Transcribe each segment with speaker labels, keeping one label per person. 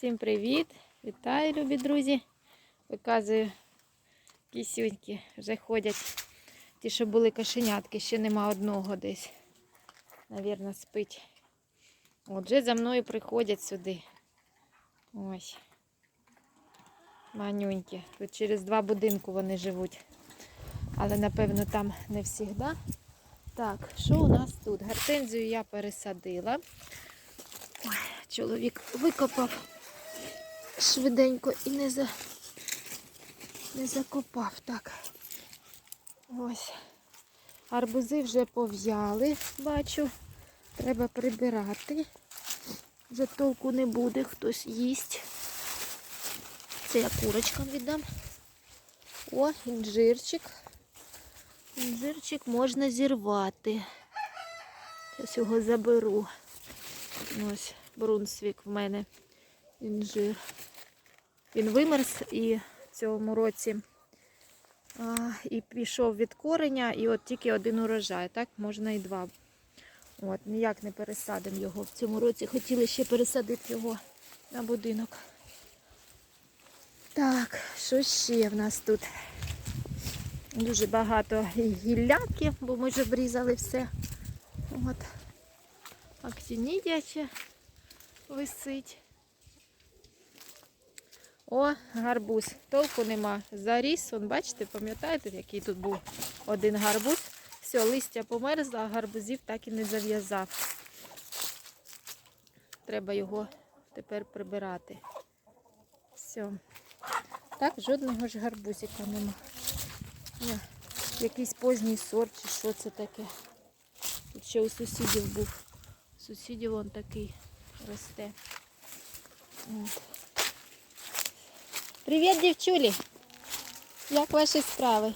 Speaker 1: Всім привіт! Вітаю, любі друзі! Показую кісюньки. Вже ходять. Ті, що були кошенятки, ще нема одного десь. Навірно, спить. Отже, за мною приходять сюди. Ось. Манюнькі. Тут через два будинку вони живуть. Але, напевно, там не завжди. Так, що у нас тут? Гортензію я пересадила. Ой, чоловік викопав швиденько і не, за... не закопав. Так. Ось. Арбузи вже пов'яли, бачу. Треба прибирати. Вже толку не буде, хтось їсть. Це я курочкам віддам. О, інжирчик. Інжирчик можна зірвати. Зараз його заберу. Ось Брунсвік в мене інжир. Він вимерз і в цьому році а, і пішов від кореня, і от тільки один урожай, так, можна і два. От, ніяк не пересадимо його. В цьому році хотіли ще пересадити його на будинок. Так, що ще в нас тут? Дуже багато гілляки, бо ми вже обрізали все. От. Актинідія ще висить. О, гарбуз. Толку нема. Заріс, он, бачите, пам'ятаєте, який тут був один гарбуз. Все, листя померзло, а гарбузів так і не зав'язав. Треба його тепер прибирати. Все. Так, жодного ж гарбузика нема. Ні, Якийсь поздній сорт чи що це таке. Тут ще у сусідів був. У сусідів он такий росте. От. Привіт, дівчулі! Як ваші справи?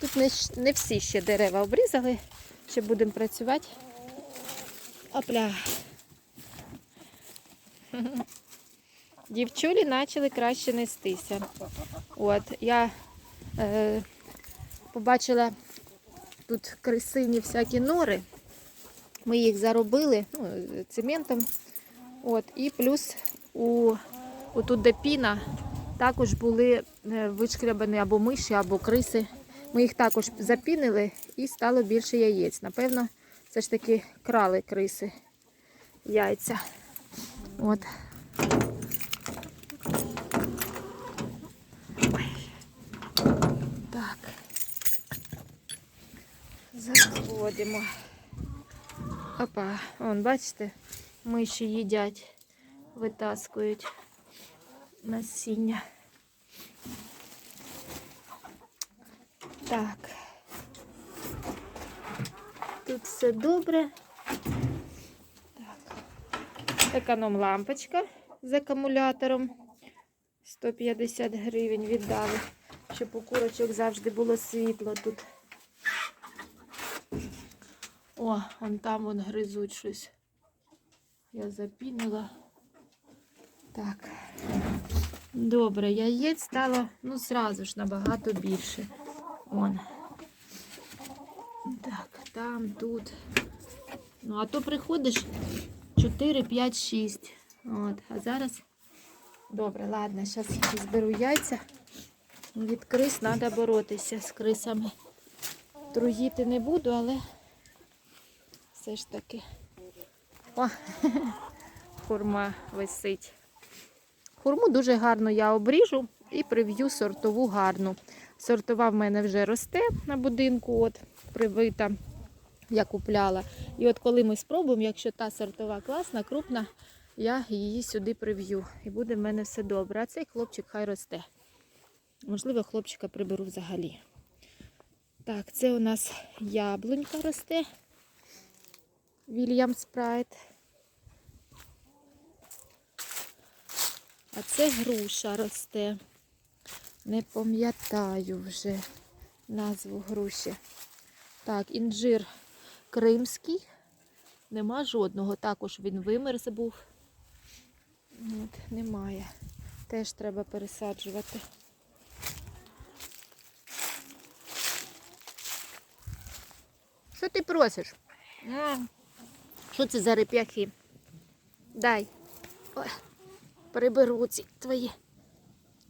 Speaker 1: Тут не, не всі ще дерева обрізали, ще будемо працювати. Опля. Дівчулі почали краще нестися. От, я е, побачила тут крисині всякі нори. Ми їх заробили ну, цементом. От, і плюс у, отут де піна також були е, вишкрябані або миші, або криси. Ми їх також запінили і стало більше яєць. Напевно, це ж таки крали криси яйця. От. Так. Заходимо. Опа, вон, бачите, миші їдять, витаскують насіння. Так. Тут все добре. Так. Економ лампочка з акумулятором. 150 гривень віддали, щоб у курочок завжди було світло тут. О, вон там вон гризуть щось. Я запінила. Так. Добре, яєць стало, ну, зразу ж набагато більше. Вон. Так, там, тут. Ну, а то приходиш 4, 5, 6. От, а зараз. Добре, ладно, зараз зберу яйця. Від крис треба боротися з крисами. Труїти не буду, але все ж таки. О, хурма висить. Хурму дуже гарно я обріжу і прив'ю сортову гарну. Сортова в мене вже росте на будинку, от привита, я купляла. І от коли ми спробуємо, якщо та сортова класна, крупна, я її сюди прив'ю. І буде в мене все добре. А цей хлопчик хай росте. Можливо, хлопчика приберу взагалі. Так, це у нас яблунька росте. Вільям Спрайт. А це груша росте. Не пам'ятаю вже назву груші. Так, інжир кримський. Нема жодного. Також він вимерз був. От, немає. Теж треба пересаджувати. Що ти просиш? Що це за реп'яхи? Дай. Ой, приберу ці твої.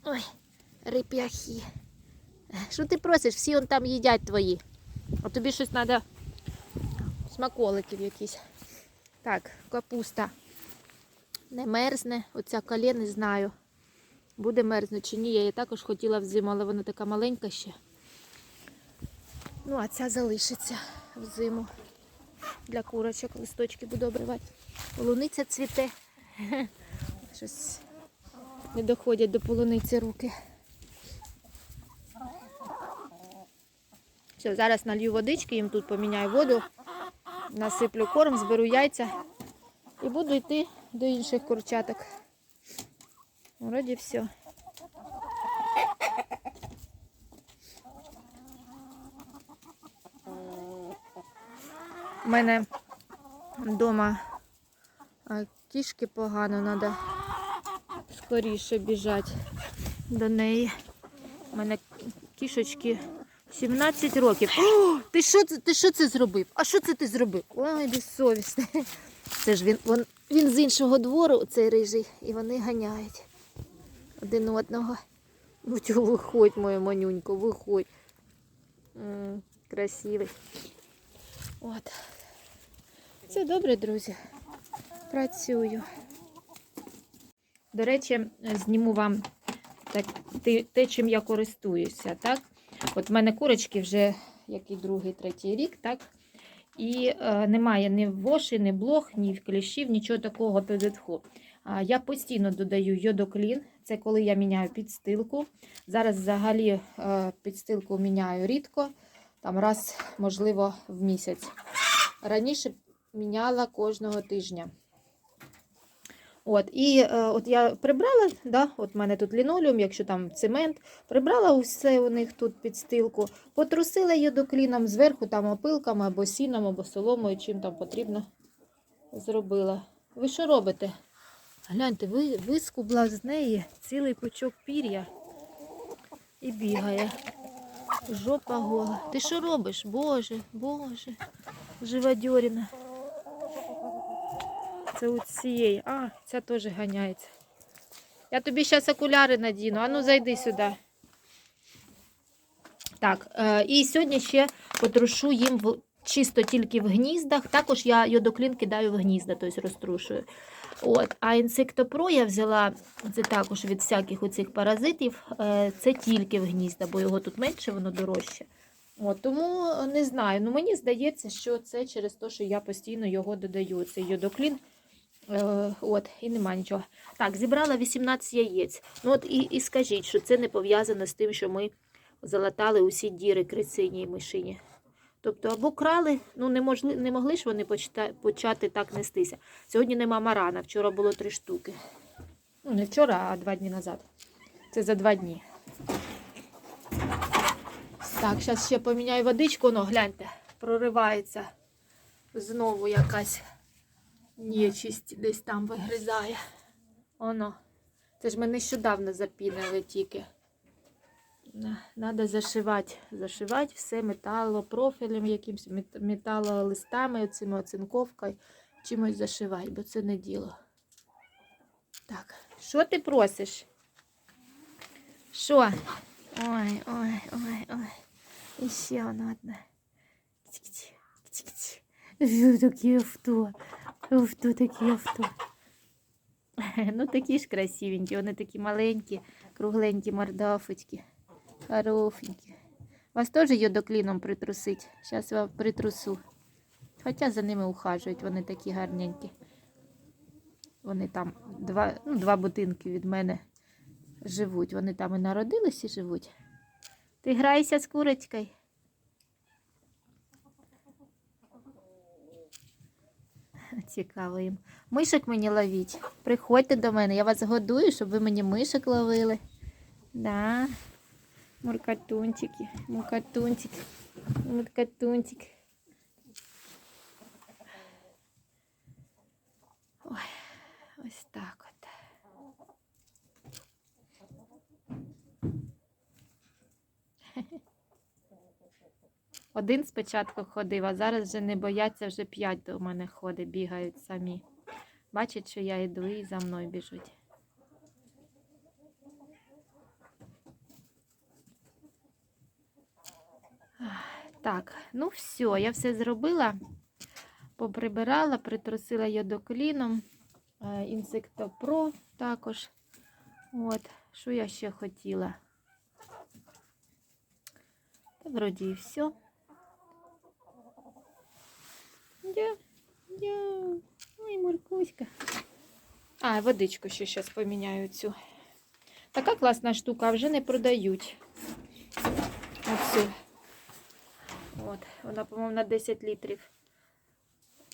Speaker 1: Ой, реп'яхи. Що ти просиш? Всі он там їдять твої. А тобі щось треба смаколиків якісь. Так, капуста. Не мерзне. Оця калє не знаю. Буде мерзнути чи ні. Я її також хотіла взиму, але вона така маленька ще. Ну, а ця залишиться взиму. Для курочок листочки буду обривати. Полуниця цвіте. Щось не доходять до полуниці руки. Все, зараз налью водички, їм тут поміняю воду, насиплю корм, зберу яйця і буду йти до інших курчаток. Вроді все. У мене вдома кішки погано, треба скоріше біжати до неї. У мене кішечки 17 років. О, ти що ти що це зробив? А що це ти зробив? Ой, безсовісний. Це ж він, він, він з іншого двору, цей рижий, і вони ганяють один одного. Чого виходь, моя манюнько, виходь. М, красивий. От. Це добре, друзі. Працюю. До речі, зніму вам так, те, чим я користуюся. Так? От в мене курочки вже який другий, третій рік, так? І е, немає ні воші, ні блох, ні кліщів, нічого такого. А, я постійно додаю йодоклін. Це коли я міняю підстилку. Зараз взагалі е, підстилку міняю рідко, там раз, можливо, в місяць. Раніше міняла кожного тижня. От, і е, от я прибрала, да, от в мене тут лінолеум, якщо там цемент, прибрала усе у них тут підстилку, потрусила її докліном зверху, там опилками або сіном, або соломою, чим там потрібно зробила. Ви що робите? Гляньте, ви, вискубла з неї цілий пучок пір'я і бігає. Жопа гола. Ти що робиш? Боже, Боже, живодьоріна. Це у цієї. А, ця теж ганяється. Я тобі зараз окуляри надіну. Ану, зайди сюди. Так, е, і сьогодні ще потрушу їм в, чисто тільки в гніздах. Також я йодоклін кидаю в гнізда, тобто розтрушую. От, а інсектопро я взяла, це також від всяких оцих паразитів, е, це тільки в гнізда, бо його тут менше, воно дорожче. От, тому не знаю. Ну, мені здається, що це через те, що я постійно його додаю. Цей йодоклін. Е, от, і нема нічого. Так, зібрала 18 яєць. Ну от і, і скажіть, що це не пов'язано з тим, що ми залатали усі діри крицині і мишині. Тобто, або крали, ну не, можли, не могли ж вони почта, почати так нестися. Сьогодні нема марана, вчора було три штуки. Ну, не вчора, а два дні назад. Це за два дні. Так, зараз ще поміняю водичку, ну гляньте, проривається знову якась нечисть десь там вигризає. Оно. Це ж ми нещодавно запінили тільки. Треба зашивати. Зашивати все металопрофілем, якимось мет- металолистами, оцими оцинковкою, чимось зашивати, бо це не діло. Так, що ти просиш? Що? Ой, ой, ой, ой. І ще одне. Тік-тік, тік-тік. Фу, Такі авто. Авто, такі авто. Ну, такі ж красивенькі, вони такі маленькі, кругленькі мордафочки. Хорошенькі. Вас теж йодокліном притрусить. Зараз я притрусу. Хоча за ними ухажують, вони такі гарненькі. Вони там два, ну, два будинки від мене живуть. Вони там і народились і живуть. Ти граєшся з курочкою? Цікаво їм. Мишок мені ловіть. Приходьте до мене, я вас годую, щоб ви мені мишок ловили. Да. Муркатунчики, муркатунчик, муркатунчик. Ой, ось так от. Один спочатку ходив, а зараз вже не бояться, вже п'ять до мене ходить, бігають самі. Бачить, що я йду і за мною біжуть. Так, ну все, я все зробила. Поприбирала, притрусила йодокліном, е, інсектопро також. От, що я ще хотіла? Та вроді і все. Я, я, ой, моркуська. А, водичку ще зараз поміняю цю. Така класна штука, а вже не продають. Оцю. От, вона, по-моєму, на 10 літрів.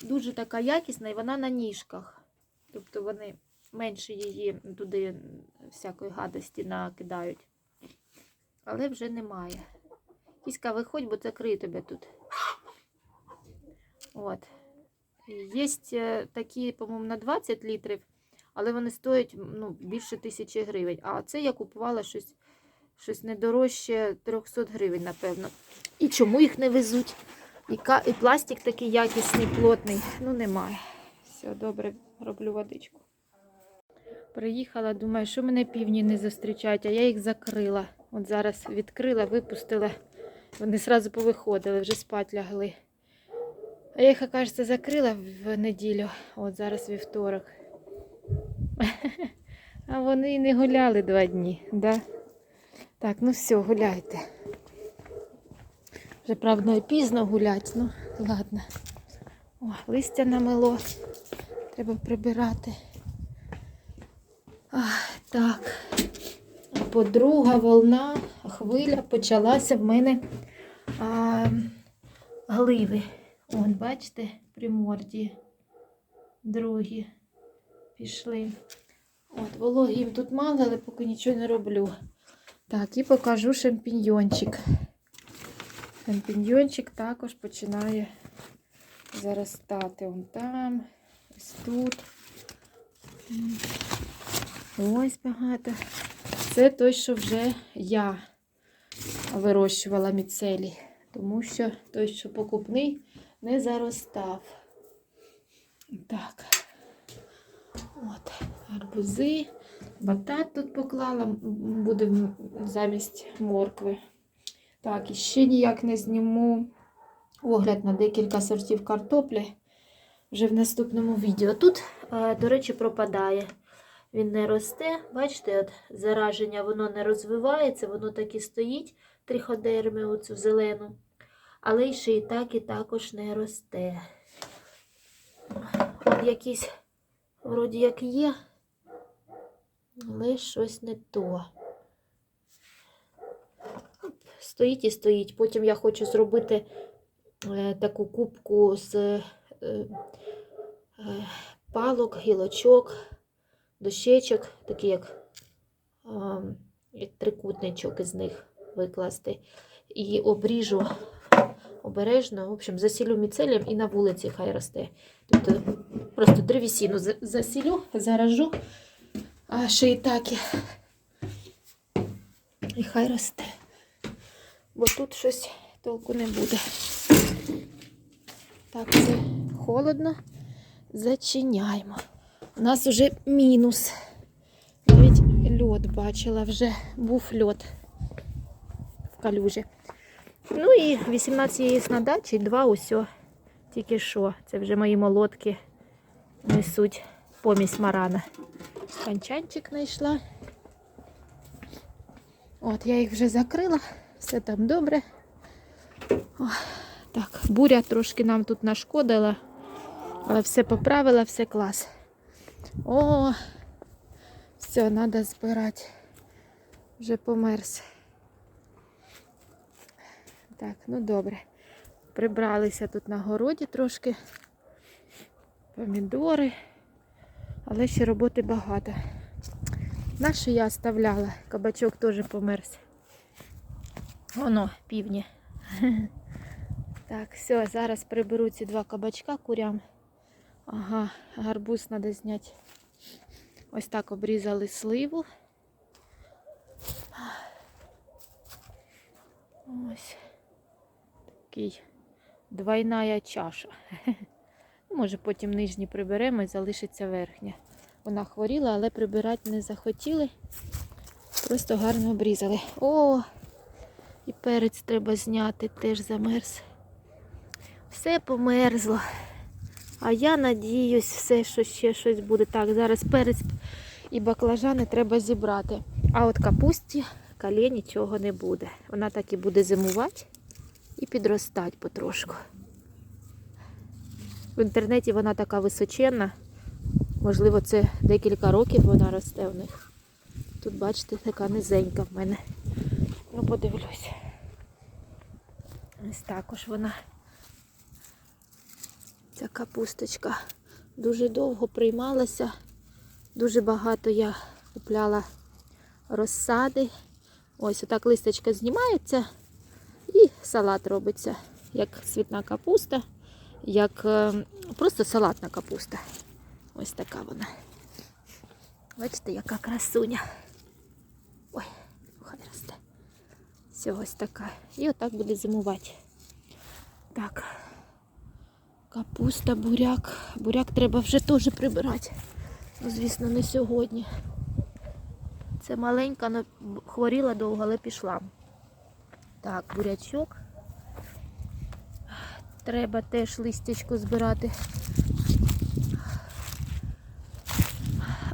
Speaker 1: Дуже така якісна і вона на ніжках. Тобто вони менше її туди всякої гадості накидають. Але вже немає. Кіська, виходь, бо закрию тебе тут. От. Є такі, по-моєму, на 20 літрів, але вони стоять ну, більше тисячі гривень. А це я купувала щось, щось не дорожче 300 гривень, напевно. І чому їх не везуть? І, і пластик такий якісний, плотний. Ну, немає. Все, добре, роблю водичку. Приїхала, думаю, що мене півні не зустрічають, а я їх закрила. От зараз відкрила, випустила. Вони одразу повиходили, вже спать лягли. А я їх, кажеться, закрила в неділю. От зараз вівторок. А вони і не гуляли два дні. Да? Так, ну все, гуляйте. Вже, правда, пізно гулять, ну ладно. О, листя намело. Треба прибирати. Ах, так. Бо друга волна, хвиля почалася в мене а, гливи. От, бачите, приморді. Другі пішли. От, вологі їм тут мало, але поки нічого не роблю. Так, і покажу шампіньйончик. Шампіньйончик також починає заростати. Вон там, ось тут. Ось багато. Це той, що вже я вирощувала міцелій. Тому що той, що покупний, не заростав. Так. От, гарбузи. Батат тут поклала, буде замість моркви. Так, і ще ніяк не зніму огляд на декілька сортів картоплі вже в наступному відео. Тут, до речі, пропадає. Він не росте. Бачите, от зараження воно не розвивається, воно так і стоїть, триходерми, оцю зелену. Але ще і так, і також не росте. От якісь, вроді як є, але щось не то. Стоїть і стоїть. Потім я хочу зробити е, таку кубку з е, е, палок, гілочок, дощечок, такі як, як трикутничок із них викласти. І обріжу обережно, в общем, засілю міцелієм і на вулиці хай росте. Тобто просто древесину засілю, заражу, а ще і так і, хай росте. Бо тут щось толку не буде. Так, це холодно. Зачиняємо. У нас вже мінус. Навіть льод бачила, вже був льод в калюжі. Ну і 18 яєць на дачі, два усьо. Тільки що. Це вже мої молотки несуть помість марана. Канчанчик знайшла. От, я їх вже закрила, все там добре. О, так, буря трошки нам тут нашкодила, але все поправила, все клас. О, все, треба збирати. Вже померз. Так, ну добре. Прибралися тут на городі трошки. Помідори. Але ще роботи багато. Нашу я оставляла. Кабачок теж померз. Воно, півні. Так, все, зараз приберу ці два кабачка курям. Ага, гарбуз треба зняти. Ось так обрізали сливу. Ось такий двойная чаша. Може, потім нижні приберемо і залишиться верхня. Вона хворіла, але прибирати не захотіли. Просто гарно обрізали. О, і перець треба зняти, теж замерз. Все померзло. А я надіюсь, все, що ще щось буде. Так, зараз перець і баклажани треба зібрати. А от капусті калє нічого не буде. Вона так і буде зимувати і підростати потрошку. В інтернеті вона така височенна. Можливо, це декілька років вона росте в них. Тут, бачите, така низенька в мене. Ну, подивлюсь. Ось також вона. Ця капусточка дуже довго приймалася. Дуже багато я купляла розсади. Ось отак листочка знімається і салат робиться. Як світна капуста, як е, просто салатна капуста. Ось така вона. Бачите, яка красуня. Ой, хай росте. Все ось така. І отак буде зимувати. Так. Капуста, буряк. Буряк треба вже теж прибирати. Ну, звісно, не сьогодні. Це маленька, але хворіла довго, але пішла. Так, бурячок. Треба теж листячко збирати.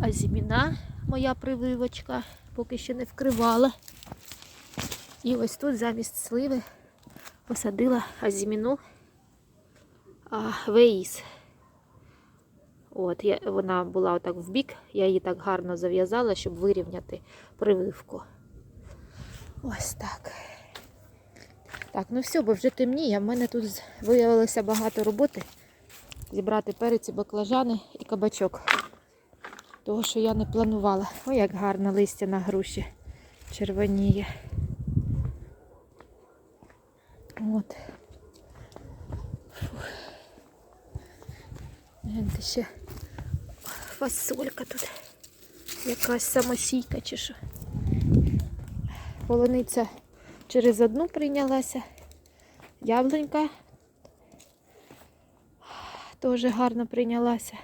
Speaker 1: А зіміна, моя прививочка, поки ще не вкривала. І ось тут замість сливи посадила азіміну веїс. От, я, вона була отак в бік, я її так гарно зав'язала, щоб вирівняти прививку. Ось так. Так, ну все, бо вже темніє. В мене тут виявилося багато роботи. Зібрати перець, баклажани і кабачок. Того, що я не планувала. Ой, як гарно листя на груші червоніє. От. Гляньте ще фасолька тут. Якась самосійка чи що. Полуниця через одну прийнялася. Яблунька теж гарно прийнялася.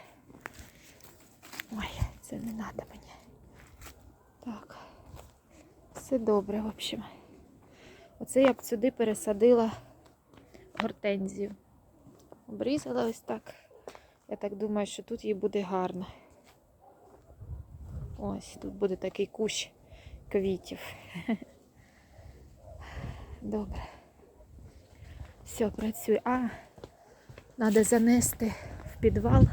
Speaker 1: Ой, це не треба мені. Так. Все добре, в общем. Оце я б сюди пересадила гортензію. Обрізала ось так. Я так думаю, що тут їй буде гарно. Ось тут буде такий кущ квітів. Добре. Все, працює. А, треба занести в підвал.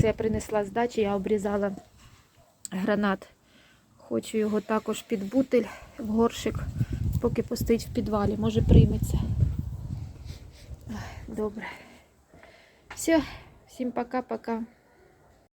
Speaker 1: Це я принесла з дачі, я обрізала гранат. Хочу його також під бутиль в горшик, поки постоїть в підвалі. Може прийметься. Добре. Все, всім пока-пока.